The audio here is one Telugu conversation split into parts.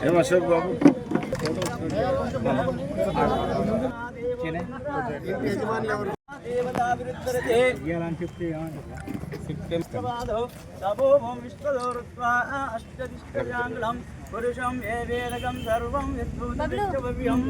శ్రీమాన్ ఏం అశోక్ బాబు దేవతా విరుద్ధరతే ప్రమాదౌ తపోమం విశ్వదోరుత్వా అష్టదిష్టజాంగళం పురుషం ఏ వేదకం సర్వం విద్భుతవ్యం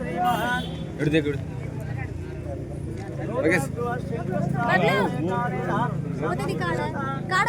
శ్రీమహాన్ ఇడిదే గుడి ఓకే అతది కాడ కాడ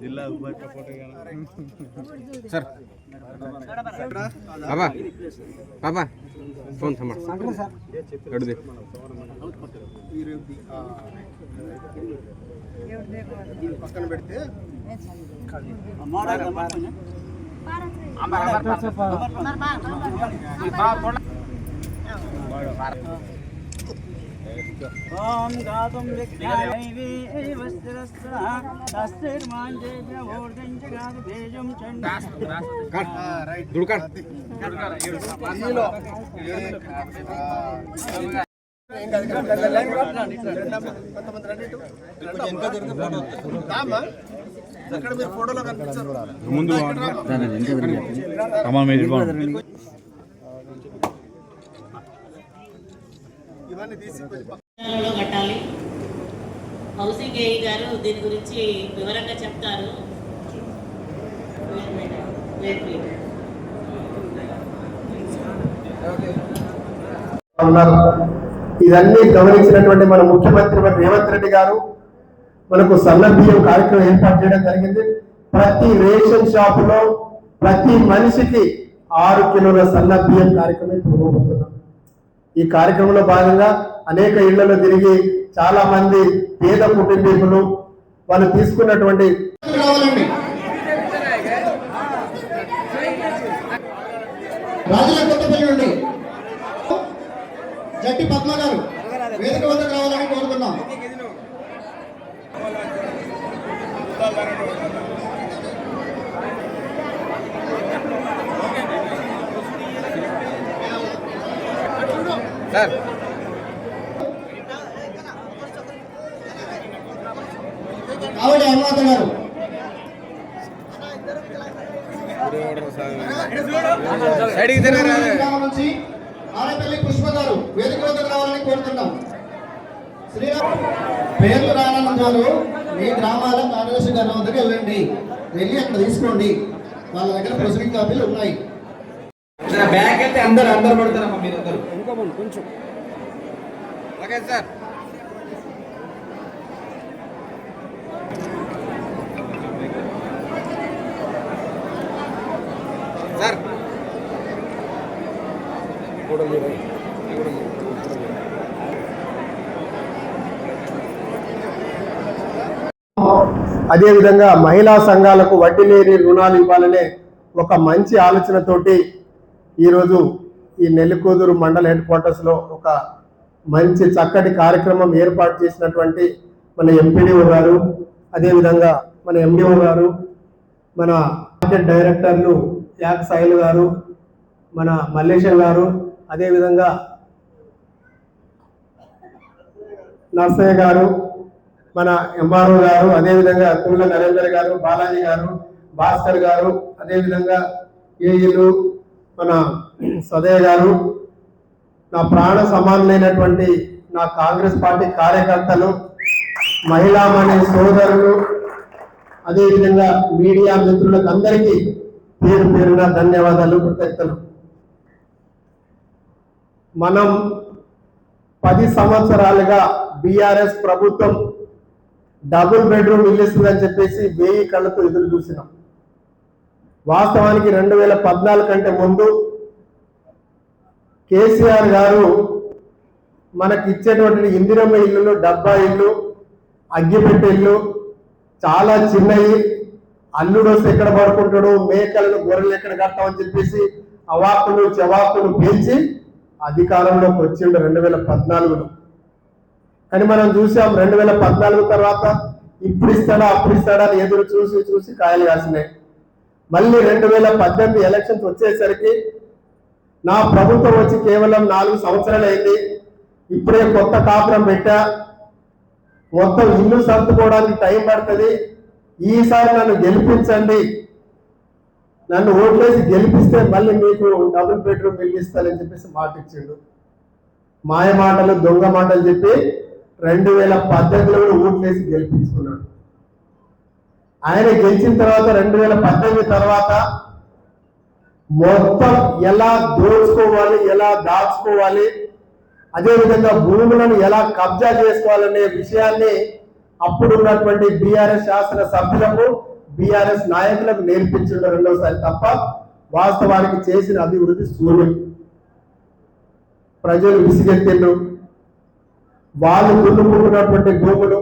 వెళ్ళి సార్. బాబా బాబా ఫోన్ थमा కడుదే పక్కన పెడితే ఓం లైన్ కొంతమంది రండి ఇటు. రామ్మా. అక్కడ మీరు ఫోటోలో కనిపించారు ముందు ఇవన్నీ తీసి కట్టాలి. హౌసింగ్ ఏఈ గారు దీని గురించి వివరంగా చెప్తారు. ఇదన్నీ గమనించినటువంటి మన ముఖ్యమంత్రి మన రేవంత్ రెడ్డి గారు మనకు సన్నబియ్యం కార్యక్రమం ఏర్పాటు చేయడం జరిగింది. ప్రతి రేషన్ షాప్లో ప్రతి మనిషికి ఆరు కిలోల సన్నబియ్యం కార్యక్రమం ఇప్పుడు ఈ కార్యక్రమంలో భాగంగా అనేక ఇళ్ళలో తిరిగి చాలా మంది పేద కుటుంబీకులు వాళ్ళు తీసుకున్నటువంటి రాజుల కొత్తపల్లి నుండి జట్టి పద్మ గారు వేదిక వద్దకు రావాలని కోరుతున్నాం. సార్. ఆవిడ అమ్మాత గారు నుంచి ఆరేపల్లి పుష్ప గారు వేదిక వద్దకు రావాలని కోరుతున్నాం. శ్రీరామ్ పేర్లు రానందుకు మీ గ్రామాల కార్యదర్శి గారి వద్దకు వెళ్ళండి. వెళ్ళి అక్కడ తీసుకోండి. వాళ్ళ దగ్గర ప్రొసీడింగ్ కాపీలు ఉన్నాయి. బ్యాగ్ అయితే అందరు అందరు పడతారమ్మా మీరందరూ ఓకే సార్. సార్. అదేవిధంగా మహిళా సంఘాలకు వడ్డీ లేని రుణాలు ఇవ్వాలనే ఒక మంచి ఆలోచనతోటి ఈరోజు ఈ నెల్లికూదురు మండల హెడ్ క్వార్టర్స్లో ఒక మంచి చక్కటి కార్యక్రమం ఏర్పాటు చేసినటువంటి మన ఎంపీడీఓ గారు అదేవిధంగా మన ఎండిఓ గారు మన మార్కెట్ డైరెక్టర్లు యాక్ సాయిల్ గారు మన మల్లేశం గారు అదేవిధంగా నర్సయ్య గారు మన ఎంఆర్ఓ గారు అదేవిధంగా తుమ్ల నరేందర్ గారు బాలాజీ గారు భాస్కర్ గారు అదేవిధంగా ఏఈలు మన సదయ్య గారు నా ప్రాణ సమానులైనటువంటి నా కాంగ్రెస్ పార్టీ కార్యకర్తలు మహిళామణి సోదరులు అదేవిధంగా మీడియా మిత్రులకు అందరికీ పేరు పేరున ధన్యవాదాలు కృతజ్ఞతలు. మనం పది సంవత్సరాలుగా బీఆర్ఎస్ ప్రభుత్వం డబుల్ బెడ్రూమ్ ఇల్లుస్తుందని చెప్పేసి వెయ్యి కళ్ళతో ఎదురు చూసినాం. వాస్తవానికి రెండు వేల పద్నాలుగు కంటే ముందు కేసీఆర్ గారు మనకి ఇచ్చేటువంటి ఇందిరమ్మ ఇల్లులు డబ్బా ఇల్లు అగ్గిపెట్టె ఇల్లు చాలా చిన్నవి అల్లుడు వస్తే ఎక్కడ పడుకుంటాడు? మేకలను గొర్రెలు ఎక్కడ కడతామని చెప్పేసి అవాకులు చెవాకులు పేల్చి అధికారంలోకి వచ్చిండు రెండు వేల పద్నాలుగులో కానీ మనం చూసాం రెండు వేల పద్నాలుగు తర్వాత ఇప్పుడు ఇస్తాడా అప్పుడు ఇస్తాడా అని ఎదురు చూసి చూసి కాయలు కాసినాయి. మళ్ళీ రెండు వేల పద్దెనిమిది ఎలక్షన్స్ వచ్చేసరికి నా ప్రభుత్వం వచ్చి కేవలం నాలుగు సంవత్సరాలు అయింది ఇప్పుడే కొత్త కాపురం పెట్టా. మొత్తం ఇల్లు సర్దుకోవడానికి టైం పడుతుంది. ఈసారి నన్ను గెలిపించండి. నన్ను ఓట్లేసి గెలిపిస్తే మళ్ళీ మీకు డబుల్ బెడ్రూమ్ ఇల్లు ఇస్తానని చెప్పేసి మాట ఇచ్చిండు మాయ మాటలు దొంగ మాటలు చెప్పి రెండు వేల పద్దెనిమిదిలో కూడా ఓట్లేసి గెలిపించుకున్నాడు. ఆయన గెలిచిన తర్వాత రెండు వేల పద్దెనిమిది తర్వాత మొత్తం ఎలా దోచుకోవాలి ఎలా దాచుకోవాలి అదేవిధంగా భూములను ఎలా కబ్జా చేసుకోవాలనే విషయాన్ని అప్పుడున్నటువంటి బీఆర్ఎస్ శాసన సభ్యులకు బీఆర్ఎస్ నాయకులకు నేర్పించడం రెండోసారి తప్ప వాస్తవానికి చేసిన అభివృద్ధి శూన్యం. ప్రజలు విసిగెత్తిండ్రు. వాళ్ళు దున్నుకుంటున్నటువంటి భూములు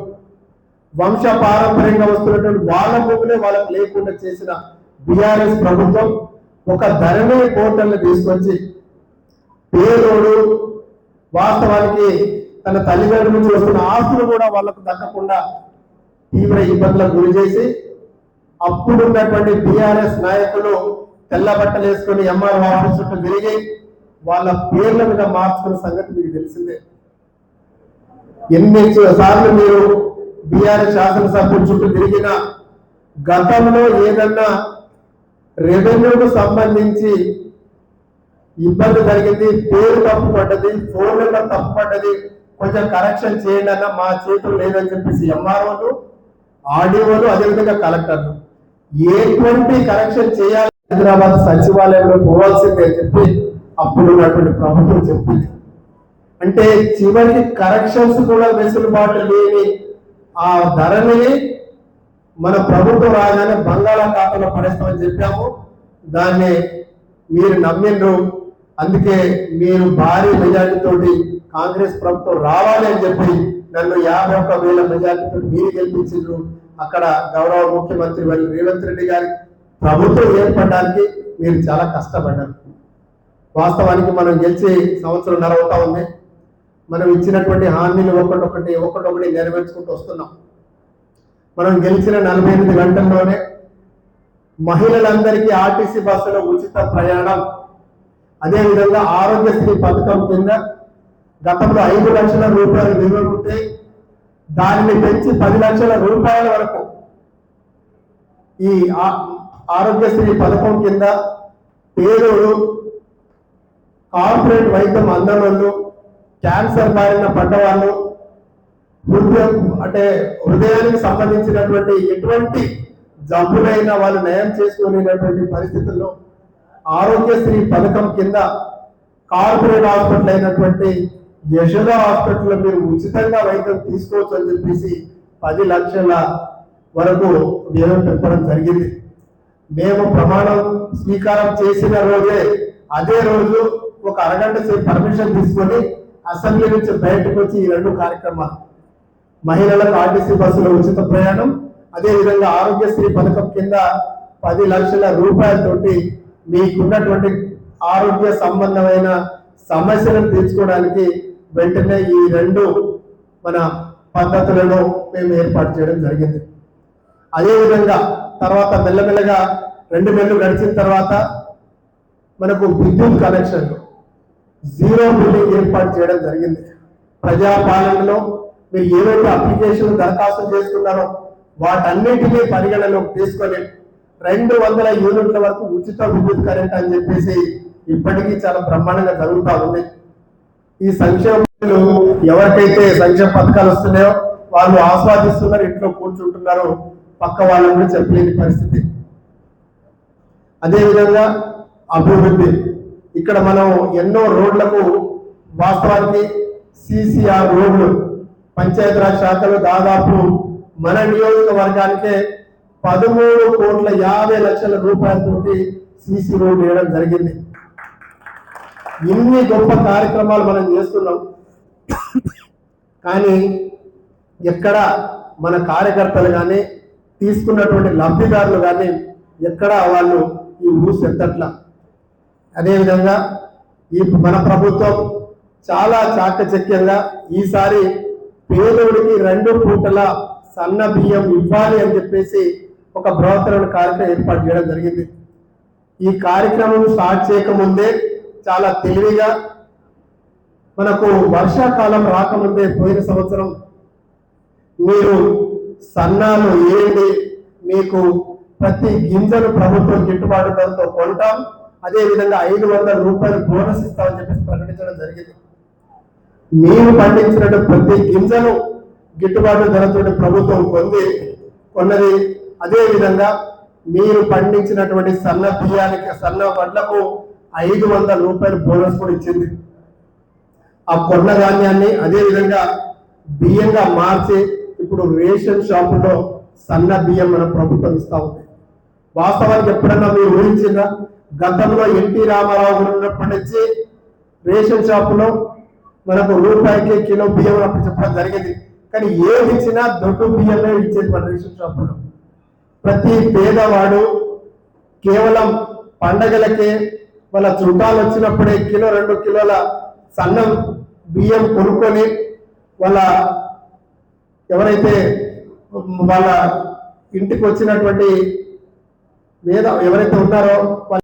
వంశ పారంపర్యంగా వస్తున్నటువంటి వాళ్ళ భూములే వాళ్ళకు లేకుండా చేసిన బీఆర్ఎస్ ప్రభుత్వం ఒక ధరణి పోర్టల్ని తీసుకొచ్చి పేదోడు వాస్తవానికి తన తల్లిదండ్రుల నుంచి వస్తున్న ఆస్తులు కూడా వాళ్ళకు దక్కకుండా తీవ్ర ఇబ్బందులకు గురి చేసి అప్పుడున్నటువంటి బిఆర్ఎస్ నాయకులు తెల్ల బట్టలు వేసుకొని ఎంఆర్ ఆఫీస్ చుట్టూ తిరిగి వాళ్ళ పేర్ల మీద మార్చుకున్న సంగతి మీకు తెలిసిందే. ఎన్ని సార్లు మీరు బీఆర్ఎస్ శాసనసభ్యుల చుట్టూ తిరిగిన గతంలో ఏదన్నా రెవెన్యూకు సంబంధించి ఇబ్బంది జరిగింది పేరు తప్పు పడ్డది ఫోన్ నెంబర్ తప్పు పడ్డది కొంచెం కరెక్షన్ చేయండి అన్న మా చేతులు లేదని చెప్పేసి ఎంఆర్ఓలు ఆర్డీఓలు అదేవిధంగా కలెక్టర్లు. ఎటువంటి కరెక్షన్ చేయాలి హైదరాబాద్ సచివాలయంలో పోవాల్సిందే చెప్పి అప్పుడు ఉన్నటువంటి ప్రభుత్వం చెప్పింది. అంటే చివరికి కరెక్షన్స్ కూడా వెసులుబాటు లేని ఆ ధరని మన ప్రభుత్వం రాగానే బంగాళాఖాతంలో పడేస్తామని చెప్పాము. దాన్ని మీరు నమ్మిండ్రు. అందుకే మీరు భారీ మెజార్టీతోటి కాంగ్రెస్ ప్రభుత్వం రావాలి అని చెప్పి నన్ను యాభై ఒక్క వేల మెజార్టీతో మీరు గెలిపించిండ్రు. అక్కడ గౌరవ ముఖ్యమంత్రి మరి రేవంత్ రెడ్డి గారి ప్రభుత్వం ఏర్పడడానికి మీరు చాలా కష్టపడ్డారు. వాస్తవానికి మనం గెలిచి సంవత్సరం అవుతా ఉంది. మనం ఇచ్చినటువంటి హామీలు ఒకటొకటి ఒకటొకటి నెరవేర్చుకుంటూ వస్తున్నాం. మనం గెలిచిన నలభై ఎనిమిది గంటల్లోనే మహిళలందరికీ ఆర్టీసీ బస్సులో ఉచిత ప్రయాణం అదేవిధంగా ఆరోగ్యశ్రీ పథకం కింద గతంలో ఐదు లక్షల రూపాయలు విలువ ఉంటే దానిని పెంచి పది లక్షల రూపాయల వరకు ఈ ఆరోగ్యశ్రీ పథకం కింద పేదోడు కార్పొరేట్ వైద్యం అందనోళ్ళు క్యాన్సర్ బారిన పడ్డవాళ్ళు హృదయం అంటే హృదయానికి సంబంధించినటువంటి ఎటువంటి జబ్బులైనా వాళ్ళు నయం చేసుకునేటటువంటి పరిస్థితుల్లో ఆరోగ్యశ్రీ పథకం కింద కార్పొరేట్ హాస్పిటల్ అయినటువంటి యశోద హాస్పిటల్లో మీరు ఉచితంగా వైద్యం తీసుకోవచ్చు అని చెప్పేసి పది లక్షల వరకు వ్యయం పెంపడం జరిగింది. మేము ప్రమాణం స్వీకారం చేసిన రోజే అదే రోజు ఒక అరగంట సేపు పర్మిషన్ తీసుకొని అసెంబ్లీ నుంచి బయటకు వచ్చి ఈ రెండు కార్యక్రమాలు. మహిళలకు ఆర్టీసీ బస్సులో ఉచిత ప్రయాణం అదే విధంగా ఆరోగ్యశ్రీ పథకం కింద పది లక్షల రూపాయలతోటి మీకున్నటువంటి ఆరోగ్య సంబంధమైన సమస్యలను తీర్చుకోవడానికి వెంటనే ఈ రెండు మన పద్ధతులను మేము ఏర్పాటు చేయడం జరిగింది. అదేవిధంగా తర్వాత మెల్లమెల్లగా రెండు నెలలు గడిచిన తర్వాత మనకు విద్యుత్ కనెక్షన్ జీరో బిల్లింగ్ ఏర్పాటు చేయడం జరిగింది. ప్రజాపాలనలో మీరు ఏవైతే అప్లికేషన్ దరఖాస్తు చేసుకున్నారో వాటన్నిటినీ పరిగణలోకి తీసుకొని రెండు వందల యూనిట్ల వరకు ఉచిత విద్యుత్ కరెంట్ అని చెప్పేసి ఇప్పటికీ చాలా బ్రహ్మాండంగా జరుగుతూ ఉంది. ఈ సంక్షేమాలు ఎవరికైతే సంక్షేమ పథకాలు వస్తున్నాయో వాళ్ళు ఆస్వాదిస్తున్నారు ఇంట్లో కూర్చుంటున్నారు పక్క వాళ్ళని కూడా చెప్పలేని పరిస్థితి. అదేవిధంగా అభివృద్ధి. ఇక్కడ మనం ఎన్నో రోడ్లకు వాస్తవానికి సిసిఆర్ రోడ్లు పంచాయతీరాజ్ శాఖలు దాదాపు మన నియోజకవర్గానికే పదమూడు కోట్ల యాభై లక్షల రూపాయలతోటి సీసీ రోడ్ వేయడం జరిగింది. ఇన్ని గొప్ప కార్యక్రమాలు మనం చేస్తున్నాం. కానీ ఎక్కడ మన కార్యకర్తలు కానీ తీసుకున్నటువంటి లబ్ధిదారులు కానీ ఎక్కడ వాళ్ళు ఈ ఊరు ఎత్తట్ల అదేవిధంగా ఈ మన ప్రభుత్వం చాలా చాకచక్యంగా ఈసారి పేదోడికి రెండు పూటల సన్న బియ్యం ఇవ్వాలి అని చెప్పేసి ఒక బృహత్తరమైన కార్యక్రమం ఏర్పాటు చేయడం జరిగింది. ఈ కార్యక్రమం స్టార్ట్ చేయకముందే చాలా తెలివిగా మనకు వర్షాకాలం రాకముందే పోయిన సంవత్సరం మీరు సన్నాలు ఏంటి మీకు ప్రతి గింజను ప్రభుత్వం గిట్టుబాటు ధరతో కొంటాం అదే విధంగా ఐదు వందల రూపాయలు బోనస్ ఇస్తామని చెప్పేసి ప్రకటించడం జరిగింది. మీరు పండించినట్టు ప్రతి గింజను గిట్టుబాటు ధరతో ప్రభుత్వం పొంది కొన్నది అదే విధంగా మీరు పండించినటువంటి సన్న బియ్యానికి సన్న వడ్లకు ఐదు వందల రూపాయలు బోనస్ కూడా ఇచ్చింది. ఆ కొన్న ధాన్యాన్ని అదే విధంగా బియ్యంగా మార్చి ఇప్పుడు రేషన్ షాపులో సన్న బియ్యం మన ప్రభుత్వం ఇస్తా ఉంది. వాస్తవానికి ఎప్పుడన్నా మీరు ఊహించిందా? గతంలో ఎన్టీ రామారావు గారు ఉన్నప్పటి నుంచి రేషన్ షాపులో మనకు రూపాయికి కిలో బియ్యం అప్పుడు చెప్పడం జరిగింది. కానీ ఏది ఇచ్చినా దొడ్డు బియ్యమే ఇచ్చేది మన రేషన్ షాపులో. ప్రతి పేదవాడు కేవలం పండగలకే వాళ్ళ చుట్టాలు వచ్చినప్పుడే కిలో రెండు కిలోల సన్నం బియ్యం కొనుక్కొని వాళ్ళ ఎవరైతే వాళ్ళ ఇంటికి వచ్చినటువంటి మీద ఎవరైతే ఉన్నారో వాళ్ళ